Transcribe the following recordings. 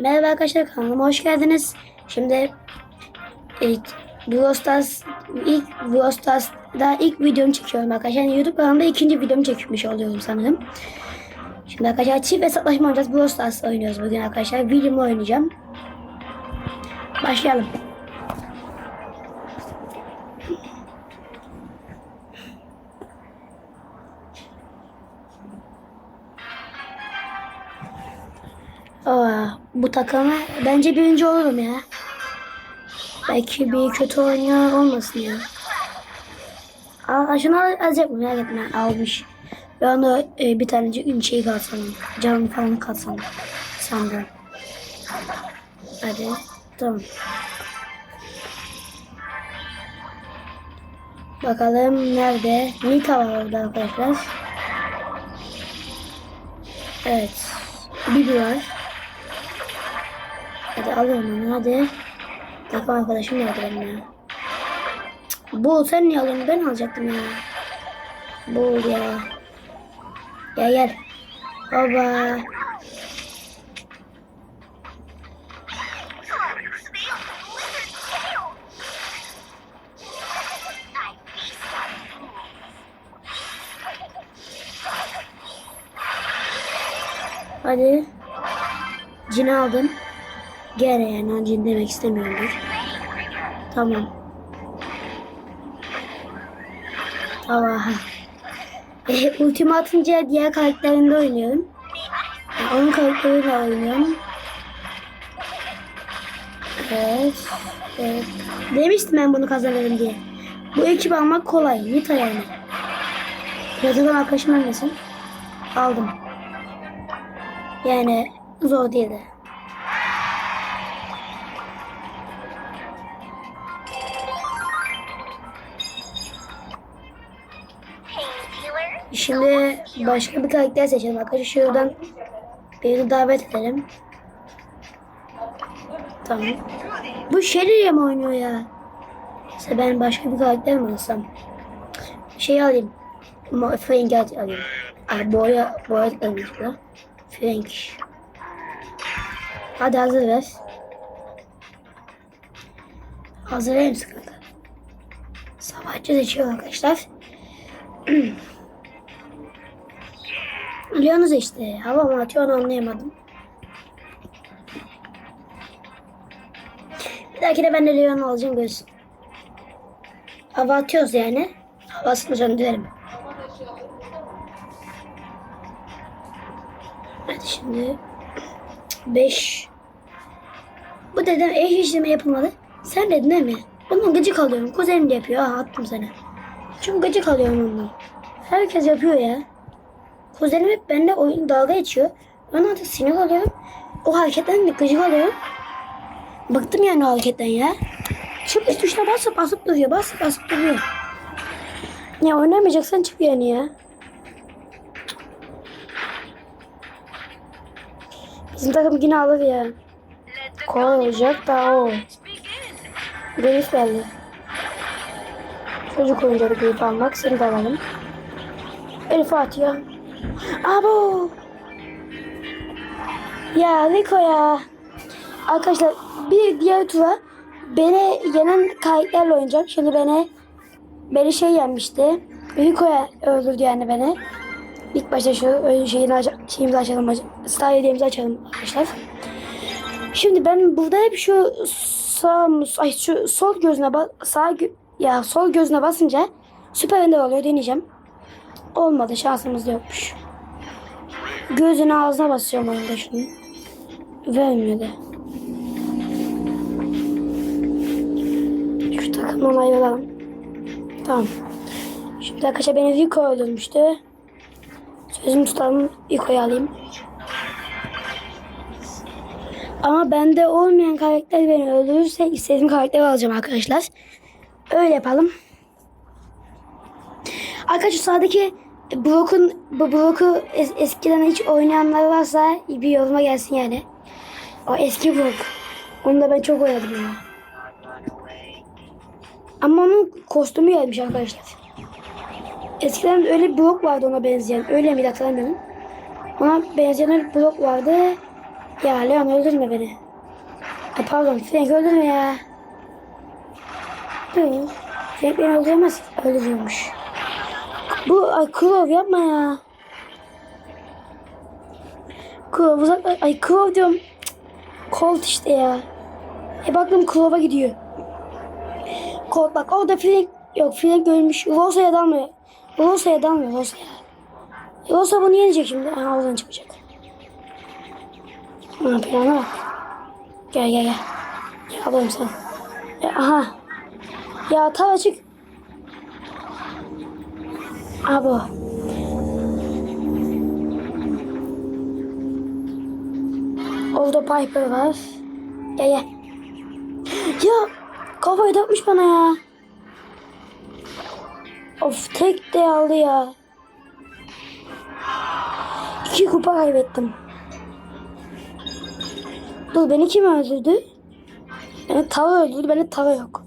Merhaba arkadaşlar kanalıma hoş geldiniz. Şimdi Brawl Stars ilk Brawl Stars'da ilk videomu çekiyorum arkadaşlar. Yani YouTube kanalımda ikinci videomu çekmiş oluyorum sanırım. Şimdi arkadaşlar çift hesaplaşma oynayacağız. Brawl Stars oynuyoruz bugün arkadaşlar. Videomu oynayacağım. Başlayalım. Bu takımı bence birinci olurum ya. Belki bir kötü oynuyor olmasın ya. Aa, şunu alacak mı? Merak etme almış. Ben de e, bir tane şey kalsam. Canım falan kalsam. Sandım. Hadi. Tamam. Bakalım nerede? Nita var orada arkadaşlar. Evet. Bibi var. Hadi alıyorum onu hadi. Takım arkadaşım nerede benim ya? Bu sen niye alıyorsun? Ben alacaktım ya. Bu ya. Gel gel. Baba. Hadi. Cin aldım. Gene yani cin demek istemiyordur. Tamam. Tamam. E, ultimi atınca diğer karakterinde oynuyorum. E, onun karakteriyle oynuyorum. Evet. evet. Demiştim ben bunu kazanırım diye. Bu ekip almak kolay. Nita yani. Yatıdan arkadaşım ölmesin. Aldım. Yani zor değildi. Şimdi başka bir karakter seçelim arkadaşlar. Şuradan birini davet edelim. Tamam. Bu Shelly'le mi oynuyor ya? İşte ben başka bir karakter mi alsam? Şey alayım. Ma Frank'i alayım. Ay boya boya bu. Frank. Hadi hazır ver. Hazır verir misin kanka? Savaşçı seçiyor arkadaşlar. Biliyorsunuz işte. Hava mı atıyor onu anlayamadım. Bir dahakine ben de Leon alacağım görsün. Hava atıyoruz yani. Hava atmayacağını dilerim. Hadi şimdi 5 Bu dedem eş işleme yapılmadı. Sen dedin değil mi? Ondan gıcık alıyorum. Kuzenim de yapıyor. Aha attım sana. Çünkü gıcık alıyorum ondan. Herkes yapıyor ya. Kuzenim hep benimle oyun dalga geçiyor. Ben artık sinir alıyorum. O hareketten de gıcık alıyorum. Bıktım yani o hareketten ya. Çıkış tuşuna basıp basıp duruyor. Basıp basıp duruyor. Ya oynamayacaksan çık yani ya. Bizim takım yine alır ya. Kolay olacak da o. Grif geldi. Çocuk oyuncağı grif almak. Seni de alalım. Elif atıyor. Abo. Ya Rico ya. Arkadaşlar bir diğer tura beni yenen kayıtlarla oynayacağım. Şimdi beni beni şey yenmişti. Rico'ya öldürdü yani beni. İlk başta şu oyun şeyini aç şeyimizi açalım. Star hediyemizi açalım arkadaşlar. Şimdi ben burada hep şu sağ ay şu sol gözüne bas sağ ya sol gözüne basınca süper ender oluyor deneyeceğim. Olmadı şansımız yokmuş. Gözüne ağzına basıyorum onun da şunu. Vermedi. Şu takımdan ayrılalım. Tamam. Şimdi arkadaşlar beni Rico öldürmüştü. Sözümü tutalım. Rico'yu alayım. Ama bende olmayan karakter beni öldürürse istediğim karakteri alacağım arkadaşlar. Öyle yapalım. Arkadaşlar sağdaki blokun bu bloku es- eskiden hiç oynayanlar varsa bir yoruma gelsin yani. O eski blok. Onu da ben çok oynadım ya. Ama onun kostümü gelmiş arkadaşlar. Eskiden öyle bir blok vardı ona benzeyen. Öyle miydi hatırlamıyorum. Ona benzeyen bir blok vardı. Ya Leon öldürme beni. Ay pardon Frank öldürme ya. Dur. Frank beni öldüremez. Öldürüyormuş. Bu ay Klov yapma ya. Klov uzak. Ay Klov diyorum. Colt işte ya. E baktım Klov'a gidiyor. Colt bak orada Frank yok Frank ölmüş. Rosa'ya dalmıyor. Rosa'ya dalmıyor Rosa'ya. Rosa bunu yenecek şimdi. Ha oradan çıkacak. Ha plana bak. Gel gel gel. Gel alayım sana. Ya, aha. Ya tav açık. Abo. Orada Piper var. Gel gel. Ya kafayı takmış bana ya. Of tek de aldı ya. İki kupa kaybettim. Dur beni kim öldürdü? Beni tava öldürdü. Bende tava yok.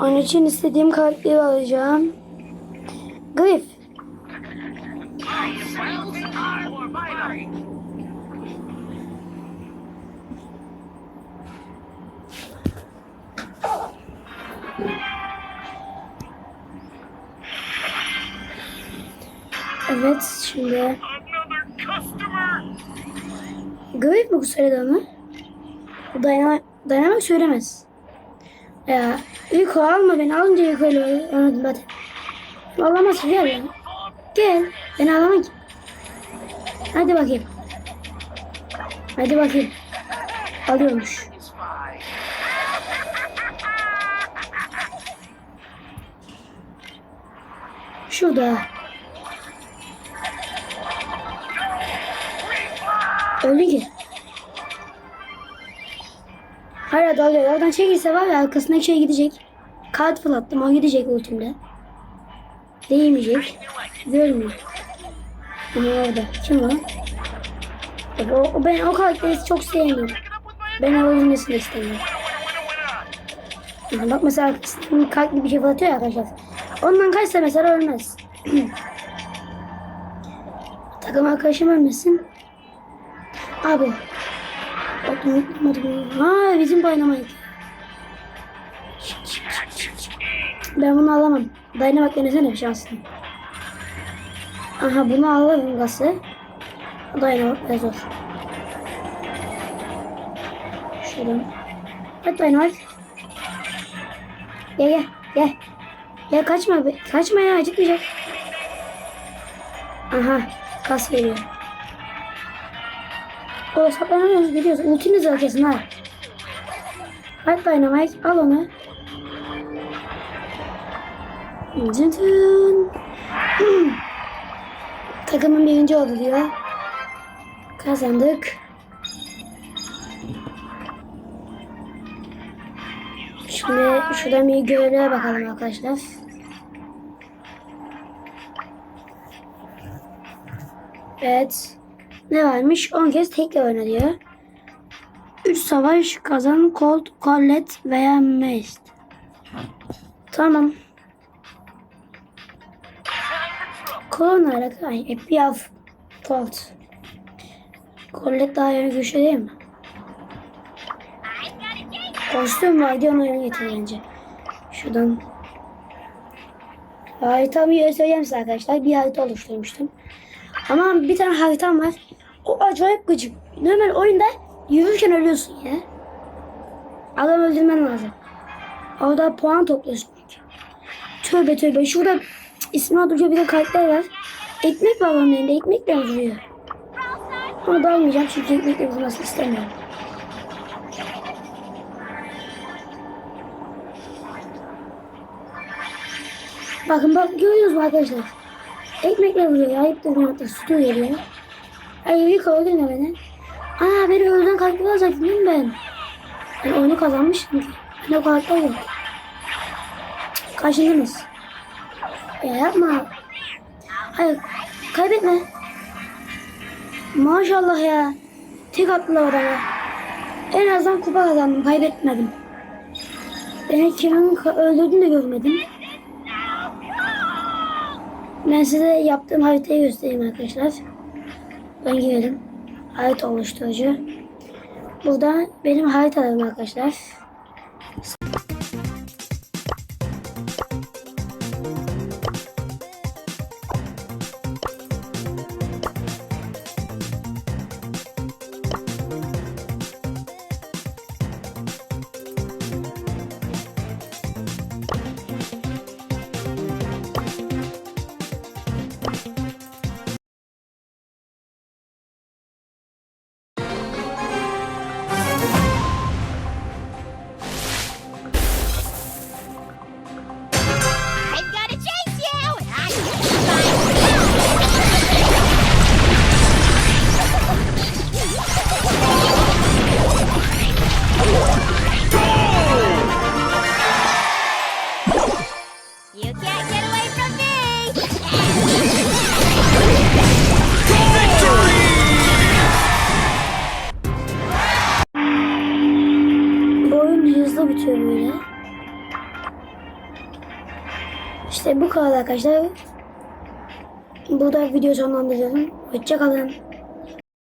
Onun için istediğim karakteri alacağım. Griff. Evet şimdi! Griff mi bu söyledi onu? Dayanamak, dayanamak söylemez. Ya ilk alma beni alınca ilk öyle anladım zaten. Ağlamaz gel ya. Gel. Beni ağlama ki. Hadi bakayım. Hadi bakayım. Alıyormuş. Şurada. Öldü ki. Hala dalıyor. Oradan çekilse var ya arkasındaki şey gidecek. Kart fırlattım. O gidecek ultimde. Değmeyecek. Görmüyor. Ama orada. Kim o? Bak, O, ben o karakteri çok sevmiyorum. Ben öldürmesini istemiyorum. Yani bak mesela kalp gibi bir şey fırlatıyor ya arkadaşlar. Ondan kaçsa mesela ölmez. Takım arkadaşım ölmesin. Abi. Ha bizim Dynamite. Ben bunu alamam. Dynamite denesene şansını. Aha bunu alırım gası. Dynamite biraz zor. Şuradan. Hadi Dynamite. Gel gel gel. Gel kaçma be. Kaçma ya acıtmayacak. Aha kas geliyor. O saklanamıyoruz biliyoruz. Ultiniz var kesin ha. Hadi Dynamite al onu. Cıntın. Takımın birinci oldu diyor. Kazandık. Şimdi şuradan bir görevlere bakalım arkadaşlar. Evet. Ne varmış? 10 kez tekle oyna diyor. 3 savaş kazan Colt, Collet veya Mest. Tamam. Kolon alaka. Ay, Epiaf. Colt. Collet daha yeni güçlü değil mi? Kostüm var diye onu yeni getir bence. Şuradan. Haritamı söyleyeyim size arkadaşlar. Bir harita oluşturmuştum. Ama bir tane haritam var. O acayip gıcık. Normal oyunda yürürken ölüyorsun ya. Adam öldürmen lazım. Orada puan topluyorsun. Tövbe tövbe. Şurada ismi adımca bir de karakter var. Ekmek onun elinde. Ekmekle vuruyor. Onu da almayacağım çünkü ekmekle vurmasını istemiyorum. Bakın bak görüyoruz arkadaşlar? Ekmekle vuruyor ya. Ayıp da günahta sütü geliyor. Ay iyi kovdun ya beni. Aa beni öldüren karakter alacaktım değil mi ben? Ben oyunu kazanmıştım ki. Yok. Cık, Kaçındınız. Ya yapma. Hayır kaybetme. Maşallah ya. Tek attılar adama. En azından kupa kazandım. Kaybetmedim. Beni kimin öldürdüğünü de görmedim. Ben size yaptığım haritayı göstereyim arkadaşlar. Ben girelim. Harita oluşturucu. Burada benim haritalarım arkadaşlar. Bu oyun hızlı bitiyor böyle. İşte bu kadar arkadaşlar. Burada video sonlandırıyorum. Hoşçakalın.